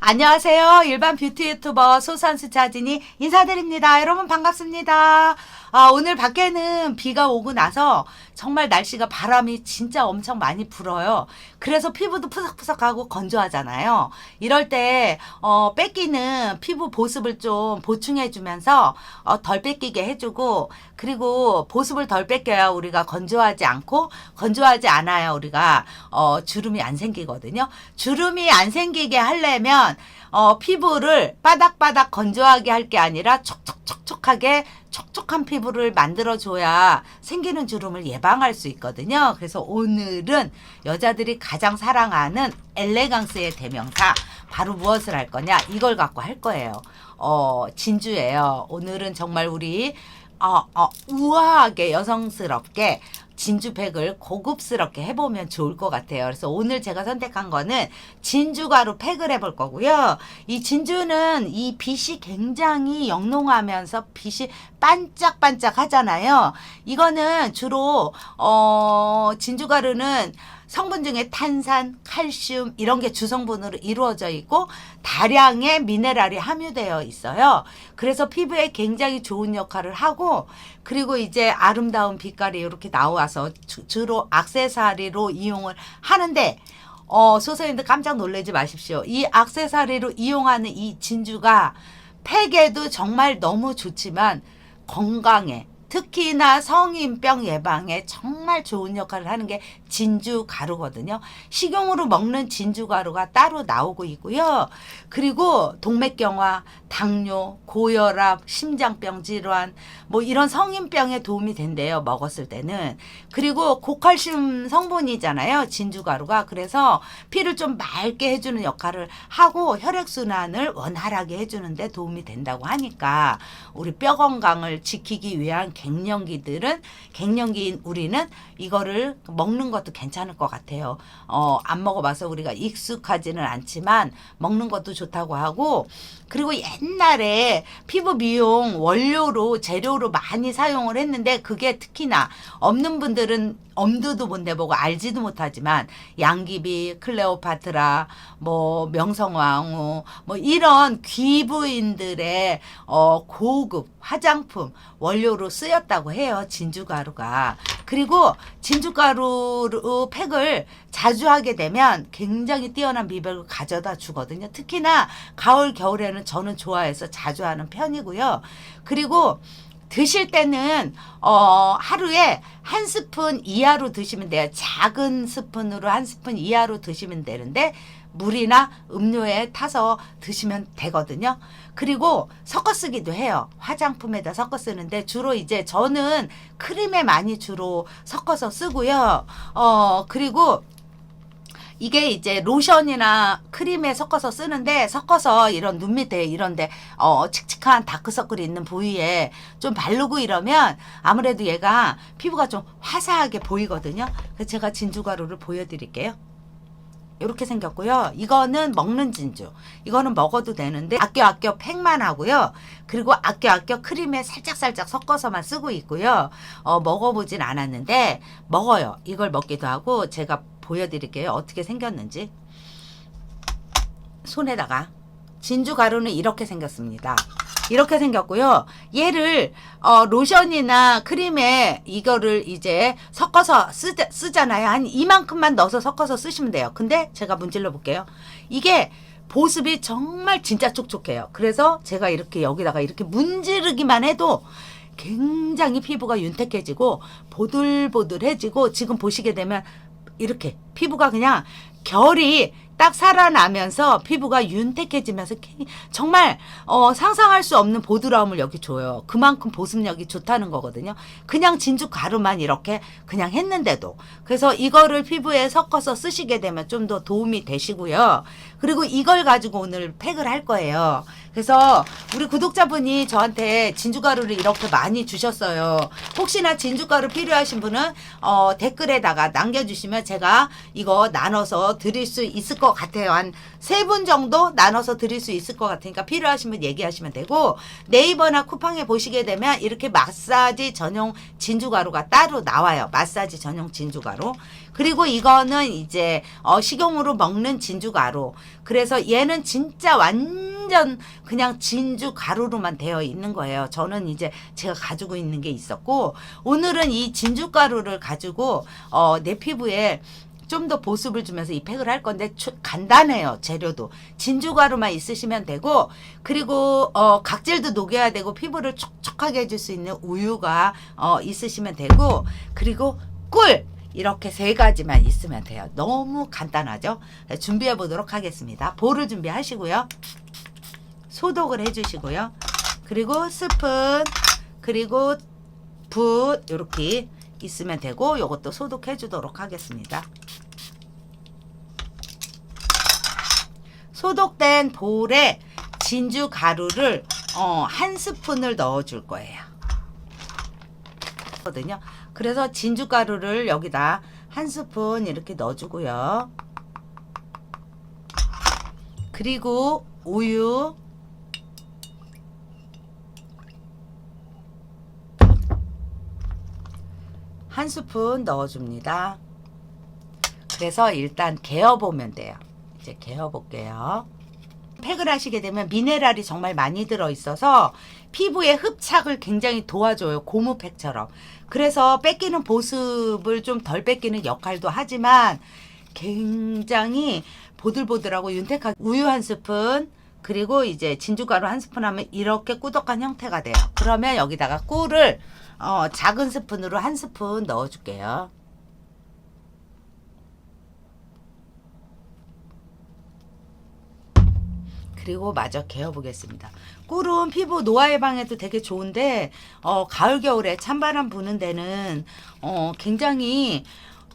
안녕하세요. 일반 뷰티 유튜버 소선수 차진이 인사드립니다. 여러분 반갑습니다. 아, 오늘 밖에는 비가 오고 나서 정말 날씨가 바람이 진짜 엄청 많이 불어요. 그래서 피부도 푸석푸석하고 건조하잖아요. 이럴 때, 어, 뺏기는 피부 보습을 좀 보충해주면서, 어, 덜 뺏기게 해주고, 그리고 보습을 덜 뺏겨야 우리가 건조하지 않고, 건조하지 않아야 우리가, 어, 주름이 안 생기거든요. 주름이 안 생기게 하려면, 어, 피부를 바닥바닥 건조하게 할 게 아니라 촉촉촉촉하게 촉촉한 피부 를 만들어줘야 생기는 주름을 예방할 수 있거든요. 그래서 오늘은 여자들이 가장 사랑하는 엘레강스의 대명사 바로 무엇을 할 거냐 이걸 갖고 할 거예요. 어, 진주예요. 오늘은 정말 우리 어, 어, 우아하게 여성스럽게 진주팩을 고급스럽게 해보면 좋을 것 같아요. 그래서 오늘 제가 선택한 거는 진주가루 팩을 해볼 거고요. 이 진주는 이 빛이 굉장히 영롱하면서 빛이 반짝반짝 하잖아요. 이거는 주로, 어, 진주가루는 성분 중에 탄산, 칼슘 이런 게 주성분으로 이루어져 있고 다량의 미네랄이 함유되어 있어요. 그래서 피부에 굉장히 좋은 역할을 하고 그리고 이제 아름다운 빛깔이 이렇게 나와서 주, 주로 악세사리로 이용을 하는데 어, 소서님들 깜짝 놀라지 마십시오. 이 악세사리로 이용하는 이 진주가 팩에도 정말 너무 좋지만 건강에 특히나 성인병 예방에 정말 좋은 역할을 하는 게 진주 가루거든요. 식용으로 먹는 진주 가루가 따로 나오고 있고요. 그리고 동맥경화, 당뇨, 고혈압, 심장병 질환, 뭐 이런 성인병에 도움이 된대요. 먹었을 때는. 그리고 고칼슘 성분이잖아요. 진주 가루가. 그래서 피를 좀 맑게 해주는 역할을 하고 혈액순환을 원활하게 해주는데 도움이 된다고 하니까 우리 뼈 건강을 지키기 위한 갱년기들은 갱년기인 우리는 이거를 먹는 것도 괜찮을 것 같아요. 어, 안 먹어봐서 우리가 익숙하지는 않지만 먹는 것도 좋다고 하고 그리고 옛날에 피부 미용 원료로 재료로 많이 사용을 했는데 그게 특히나 없는 분들은 엄두도 못 내보고 알지도 못하지만 양귀비, 클레오파트라, 뭐 명성왕후, 뭐 이런 귀부인들의 어 고급 화장품 원료로 쓰였다고 해요 진주 가루가. 그리고 진주가루로 팩을 자주 하게 되면 굉장히 뛰어난 미백을 가져다 주거든요. 특히나 가을 겨울에는 저는 좋아해서 자주 하는 편이고요. 그리고 드실 때는 어 하루에 한 스푼 이하로 드시면 돼요. 작은 스푼으로 한 스푼 이하로 드시면 되는데 물이나 음료에 타서 드시면 되거든요. 그리고 섞어 쓰기도 해요. 화장품에다 섞어 쓰는데 주로 이제 저는 크림에 많이 주로 섞어서 쓰고요. 어 그리고 이게 이제 로션이나 크림에 섞어서 쓰는데 섞어서 이런 눈 밑에 이런데 어 칙칙한 다크서클이 있는 부위에 좀 바르고 이러면 아무래도 얘가 피부가 좀 화사하게 보이거든요. 그래서 제가 진주 가루를 보여드릴게요. 이렇게 생겼고요. 이거는 먹는 진주. 이거는 먹어도 되는데 아껴 아껴 팩만 하고요. 그리고 아껴 아껴 크림에 살짝 살짝 섞어서만 쓰고 있고요. 어 먹어보진 않았는데 먹어요. 이걸 먹기도 하고 제가 보여드릴게요. 어떻게 생겼는지. 손에다가 진주 가루는 이렇게 생겼습니다. 이렇게 생겼고요. 얘를 어, 로션이나 크림에 이거를 이제 섞어서 쓰, 쓰잖아요. 한 이만큼만 넣어서 섞어서 쓰시면 돼요. 근데 제가 문질러 볼게요. 이게 보습이 정말 진짜 촉촉해요. 그래서 제가 이렇게 여기다가 이렇게 문지르기만 해도 굉장히 피부가 윤택해지고 보들보들해지고 지금 보시게 되면 이렇게 피부가 그냥 결이 딱 살아나면서 피부가 윤택해지면서 기- 정말 어, 상상할 수 없는 보드라움을 여기 줘요. 그만큼 보습력이 좋다는 거거든요. 그냥 진주 가루만 이렇게 그냥 했는데도 그래서 이거를 피부에 섞어서 쓰시게 되면 좀 더 도움이 되시고요. 그리고 이걸 가지고 오늘 팩을 할 거예요. 그래서 우리 구독자분이 저한테 진주가루를 이렇게 많이 주셨어요. 혹시나 진주가루 필요하신 분은 어, 댓글에다가 남겨주시면 제가 이거 나눠서 드릴 수 있을 것것 같아요. 한 세 분 정도 나눠서 드릴 수 있을 것 같으니까 필요하시면 얘기하시면 되고 네이버나 쿠팡에 보시게 되면 이렇게 마사지 전용 진주 가루가 따로 나와요. 마사지 전용 진주 가루. 그리고 이거는 이제 어, 식용으로 먹는 진주 가루. 그래서 얘는 진짜 완전 그냥 진주 가루로만 되어 있는 거예요. 저는 이제 제가 가지고 있는 게 있었고 오늘은 이 진주 가루를 가지고 어, 내 피부에 좀 더 보습을 주면서 이 팩을 할 건데 추- 간단해요 재료도. 진주 가루만 있으시면 되고 그리고 어 각질도 녹여야 되고 피부를 촉촉하게 해줄 수 있는 우유가 어 있으시면 되고 그리고 꿀! 이렇게 세 가지만 있으면 돼요. 너무 간단하죠? 준비해 보도록 하겠습니다. 볼을 준비하시고요. 소독을 해주시고요. 그리고 스푼 그리고 붓 이렇게 있으면 되고 요것도 소독해 주도록 하겠습니다. 소독된 볼에 진주 가루를 어, 한 스푼을 넣어 줄 거예요. 거든요. 그래서 진주 가루를 여기다 한 스푼 이렇게 넣어 주고요. 그리고 우유 한 스푼 넣어줍니다. 그래서 일단 개어보면 돼요. 이제 개어볼게요. 팩을 하시게 되면 미네랄이 정말 많이 들어있어서 피부의 흡착을 굉장히 도와줘요. 고무팩처럼. 그래서 뺏기는 보습을 좀 덜 뺏기는 역할도 하지만 굉장히 보들보들하고 윤택하게 우유 한 스푼 그리고 이제 진주가루 한 스푼 하면 이렇게 꾸덕한 형태가 돼요. 그러면 여기다가 꿀을 어, 작은 스푼으로 한 스푼 넣어줄게요. 그리고 마저 개어 보겠습니다. 꿀은 피부 노화 예방에도 되게 좋은데 어, 가을 겨울에 찬바람 부는 데는 어, 굉장히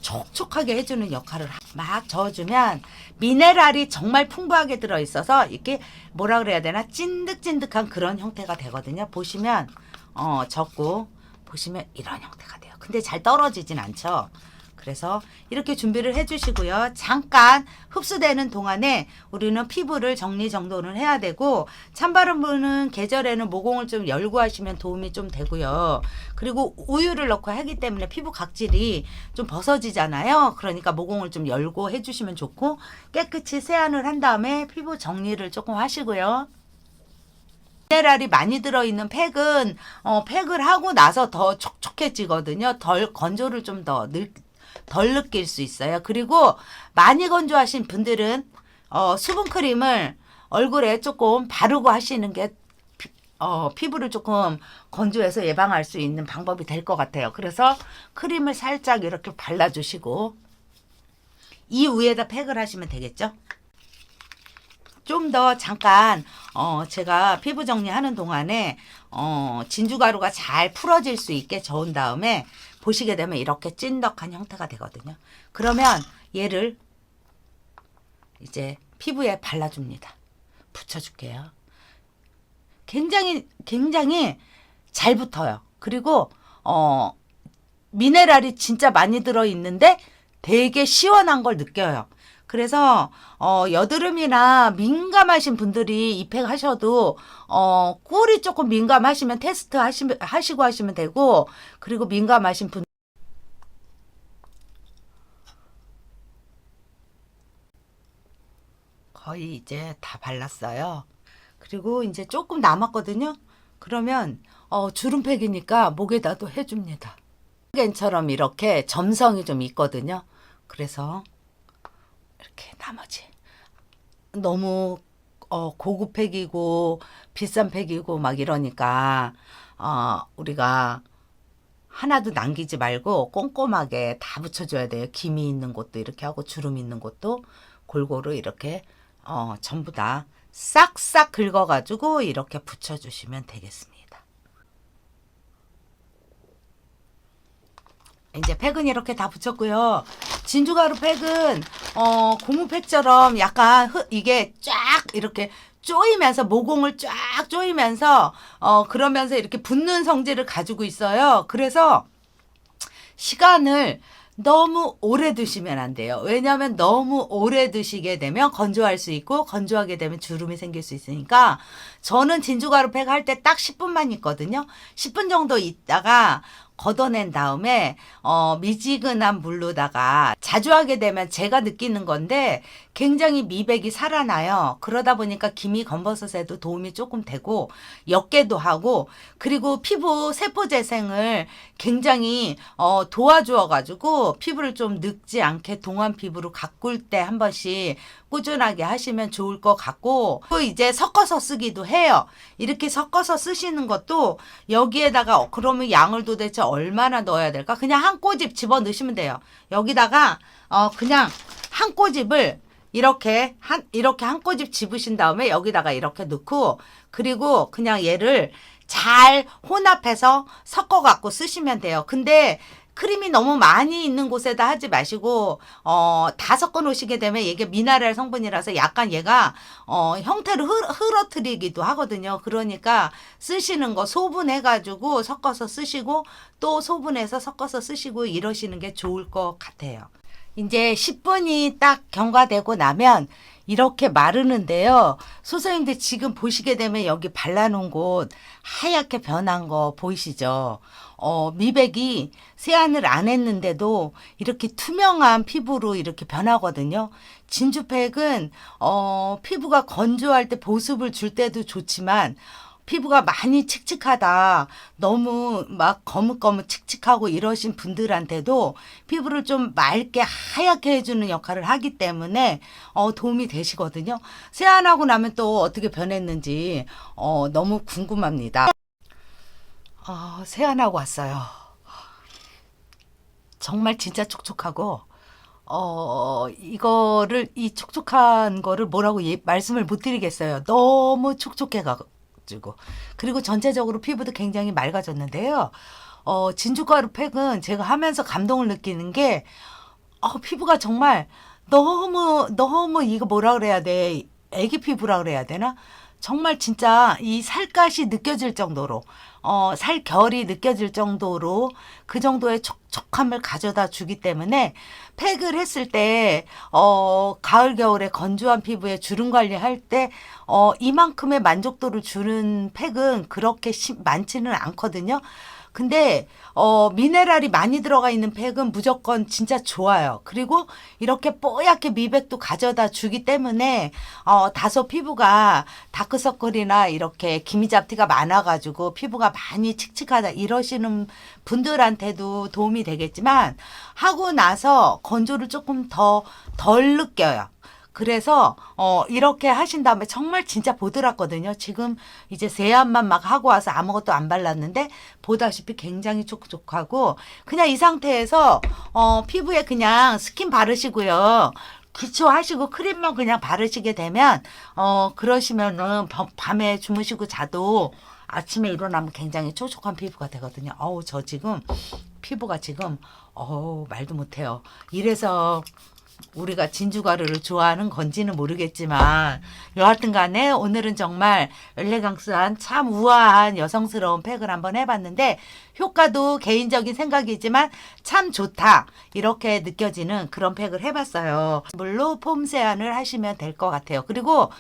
촉촉하게 해주는 역할을 막 저어주면 미네랄이 정말 풍부하게 들어있어서 이렇게 뭐라 그래야 되나 찐득찐득한 그런 형태가 되거든요. 보시면 어, 적고 보시면 이런 형태가 돼요. 근데 잘 떨어지진 않죠. 그래서 이렇게 준비를 해주시고요. 잠깐 흡수되는 동안에 우리는 피부를 정리정돈을 해야 되고 찬바람 부는 계절에는 모공을 좀 열고 하시면 도움이 좀 되고요. 그리고 우유를 넣고 하기 때문에 피부 각질이 좀 벗어지잖아요. 그러니까 모공을 좀 열고 해주시면 좋고 깨끗이 세안을 한 다음에 피부 정리를 조금 하시고요. 미네랄이 많이 들어있는 팩은 어, 팩을 하고 나서 더 촉촉해지거든요. 덜 건조를 좀 더 덜 느낄 수 있어요. 그리고 많이 건조하신 분들은 어, 수분 크림을 얼굴에 조금 바르고 하시는 게 피, 어, 피부를 조금 건조해서 예방할 수 있는 방법이 될 것 같아요. 그래서 크림을 살짝 이렇게 발라주시고 이 위에다 팩을 하시면 되겠죠. 좀 더 잠깐 어 제가 피부 정리하는 동안에 어 진주가루가 잘 풀어질 수 있게 저은 다음에 보시게 되면 이렇게 찐덕한 형태가 되거든요. 그러면 얘를 이제 피부에 발라줍니다. 붙여줄게요. 굉장히 굉장히 잘 붙어요. 그리고 어 미네랄이 진짜 많이 들어 있는데 되게 시원한 걸 느껴요. 그래서 어 여드름이나 민감하신 분들이 입팩 하셔도 어 꿀이 조금 민감하시면 테스트 하시, 하시고 하시면 되고 그리고 민감하신 분 거의 이제 다 발랐어요. 그리고 이제 조금 남았거든요. 그러면 어 주름팩이니까 목에다도 해줍니다. 겐처럼 이렇게 점성이 좀 있거든요. 그래서 이렇게 나머지 너무 어 고급 팩이고 비싼 팩이고 막 이러니까 어 우리가 하나도 남기지 말고 꼼꼼하게 다 붙여줘야 돼요. 김이 있는 곳도 이렇게 하고 주름 있는 곳도 골고루 이렇게 어 전부 다 싹싹 긁어가지고 이렇게 붙여주시면 되겠습니다. 이제 팩은 이렇게 다 붙였고요. 진주가루 팩은 어 고무 팩처럼 약간 흐, 이게 쫙 이렇게 쪼이면서 모공을 쫙 쪼이면서 어 그러면서 이렇게 붙는 성질을 가지고 있어요. 그래서 시간을 너무 오래 두시면 안 돼요. 왜냐하면 너무 오래 두시게 되면 건조할 수 있고 건조하게 되면 주름이 생길 수 있으니까 저는 진주가루팩 할 때 딱 10분만 있거든요. 10분 정도 있다가 걷어낸 다음에 어 미지근한 물로다가 자주 하게 되면 제가 느끼는 건데 굉장히 미백이 살아나요. 그러다 보니까 기미 검버섯에도 도움이 조금 되고 옅게도 하고 그리고 피부 세포 재생을 굉장히 어 도와주어 가지고 피부를 좀 늙지 않게 동안 피부로 가꿀 때 한 번씩 꾸준하게 하시면 좋을 것 같고 또 이제 섞어서 쓰기도 해요. 이렇게 섞어서 쓰시는 것도 여기에다가 어, 그러면 양을 도대체 얼마나 넣어야 될까? 그냥 한 꼬집 집어 넣으시면 돼요. 여기다가 어 그냥 한 꼬집을 이렇게 한 이렇게 한 꼬집 집으신 다음에 여기다가 이렇게 넣고 그리고 그냥 얘를 잘 혼합해서 섞어 갖고 쓰시면 돼요. 근데 크림이 너무 많이 있는 곳에다 하지 마시고 어 다 섞어 놓으시게 되면 이게 미네랄 성분이라서 약간 얘가 어 형태를 흐, 흐러뜨리기도 하거든요. 그러니까 쓰시는 거 소분해 가지고 섞어서 쓰시고 또 소분해서 섞어서 쓰시고 이러시는 게 좋을 것 같아요. 이제 10분이 딱 경과되고 나면 이렇게 마르는데요. 소선님들 지금 보시게 되면 여기 발라놓은 곳 하얗게 변한 거 보이시죠? 어, 미백이 세안을 안 했는데도 이렇게 투명한 피부로 이렇게 변하거든요. 진주팩은 어, 피부가 건조할 때 보습을 줄 때도 좋지만 피부가 많이 칙칙하다. 너무 막 거뭇거뭇 칙칙하고 이러신 분들한테도 피부를 좀 맑게 하얗게 해주는 역할을 하기 때문에 어, 도움이 되시거든요. 세안하고 나면 또 어떻게 변했는지 어, 너무 궁금합니다. 어, 세안하고 왔어요. 정말 진짜 촉촉하고 어, 이거를, 이 촉촉한 거를 뭐라고 예, 말씀을 못 드리겠어요. 너무 촉촉해가 지고. 그리고 전체적으로 피부도 굉장히 맑아졌는데요. 어, 진주가루 팩은 제가 하면서 감동을 느끼는 게, 어, 피부가 정말 너무, 너무 이거 뭐라 그래야 돼. 애기 피부라 그래야 되나? 정말 진짜 이 살갗이 느껴질 정도로, 어, 살결이 느껴질 정도로 그 정도의 촉 촉함을 가져다 주기 때문에 팩을 했을 때, 어, 가을, 겨울에 건조한 피부에 주름 관리할 때, 어, 이만큼의 만족도를 주는 팩은 그렇게 심, 많지는 않거든요. 근데 어 미네랄이 많이 들어가 있는 팩은 무조건 진짜 좋아요. 그리고 이렇게 뽀얗게 미백도 가져다 주기 때문에 어 다소 피부가 다크서클이나 이렇게 기미 잡티가 많아 가지고 피부가 많이 칙칙하다 이러시는 분들한테도 도움이 되겠지만 하고 나서 건조를 조금 더 덜 느껴요. 그래서 어 이렇게 하신 다음에 정말 진짜 보드랐거든요. 지금 이제 세안만 막 하고 와서 아무것도 안 발랐는데 보다시피 굉장히 촉촉하고 그냥 이 상태에서 어 피부에 그냥 스킨 바르시고요. 기초하시고 크림만 그냥 바르시게 되면 어 그러시면은 밤- 밤에 주무시고 자도 아침에 일어나면 굉장히 촉촉한 피부가 되거든요. 어우 저 지금 피부가 지금 어우 말도 못해요. 이래서 우리가 진주가루를 좋아하는 건지는 모르겠지만 여하튼 간에 오늘은 정말 엘레강스한 참 우아한 여성스러운 팩을 한번 해봤는데 효과도 개인적인 생각이지만 참 좋다. 이렇게 느껴지는 그런 팩을 해봤어요. 물로 폼 세안을 하시면 될 것 같아요. 그리고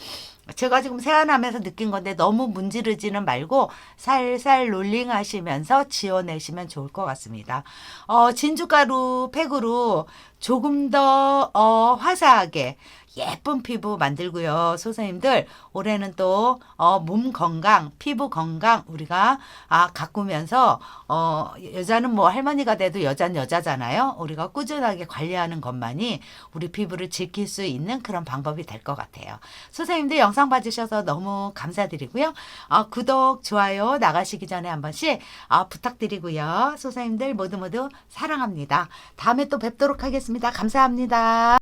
제가 지금 세안하면서 느낀 건데 너무 문지르지는 말고 살살 롤링 하시면서 지워내시면 좋을 것 같습니다. 어, 진주가루 팩으로 조금 더, 어, 화사하게 예쁜 피부 만들고요. 소선님들, 올해는 또, 어, 몸 건강, 피부 건강, 우리가, 아, 가꾸면서, 어, 여자는 뭐 할머니가 돼도 여자는 여자잖아요. 우리가 꾸준하게 관리하는 것만이 우리 피부를 지킬 수 있는 그런 방법이 될 것 같아요. 소선님들 영상 봐주셔서 너무 감사드리고요. 어, 구독, 좋아요 나가시기 전에 한 번씩 어, 부탁드리고요. 소선님들 모두 모두 사랑합니다. 다음에 또 뵙도록 하겠습니다. 감사합니다.